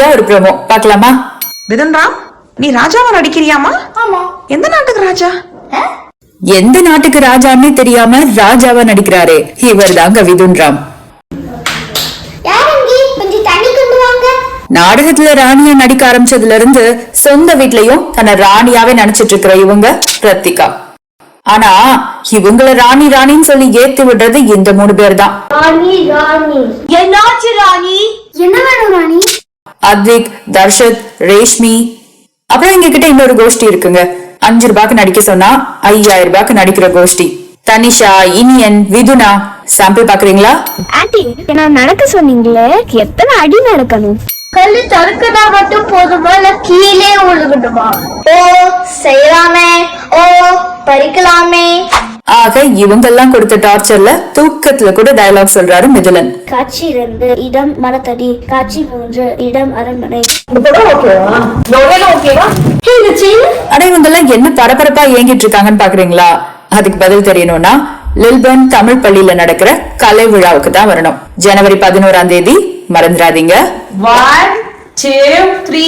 கடைசியா ஒரு ப்ரோமோ பார்க்கலாமா நீ ராஜாவா நடிக்கிறியாமா? ஆமா. எந்த நாட்டுக்கு ராஜா? எந்த நாட்டுக்கு ராஜான்னு தெரியாம ராஜாவா நடிக்கிறாரே? இவர் தாங்க விதுன் ராம் யாருங்க? கொஞ்சம் தண்ணி கொண்டு வாங்க. நாடகத்துல ராணியா நடிக்க ஆரம்பிச்சதுல இருந்து சொந்த வீட்லயும் தன்னை ராணியாவே நினைச்சிட்டு இருக்கிற இவங்க பிரத்திகா. ஆனா இவங்கள ராணி ராணின்னு சொல்லி ஏத்தி விடுறது இந்த மூணு பேர் தான் ராணி ராணி. என்னாச்சு ராணி? அத்விக் தர்ஷத் ரேஷ்மி. அப்புறம் எங்க கிட்ட இன்னொரு கோஷ்டி இருக்குங்க. அஞ்சு ரூபாய்க்கு நடிக்க சொன்னா ஐயாயிரம் ரூபாய்க்கு நடிக்கிற கோஷ்டி. தனிஷா இனியன் விதுனா சாம்பிள் பாக்குறீங்களா? ஆண்டி நான் நடக்க சொன்னீங்களே எத்தனை அடி நடக்கணும்? கல்லு தடுக்கதா மட்டும் போதுமா இல்ல கீழே விழுகட்டுமா ஓ செய்யலாமே. ஓ பறிக்கலாமே. ஆக இவங்கெல்லாம் கொடுத்த டார்ச்சர்ல தூக்கத்துல கூட டயலாக் சொல்றாரு மிதுலன் காட்சி ரெண்டு இடம் மரத்தடி காட்சி மூன்று இடம் அரண்மனை. ஆனா என்ன பரபரப்பா ஏங்கிட்டு இருக்காங்கன்னு பாக்குறீங்களா? அதுக்கு பதில் தெரியணும்னா லில்பர்ன் தமிழ் பள்ளியில நடக்கிற கலை விழாவுக்கு தான் வரணும். ஜனவரி பதினோராம் தேதி மறந்துடாதீங்க. One two three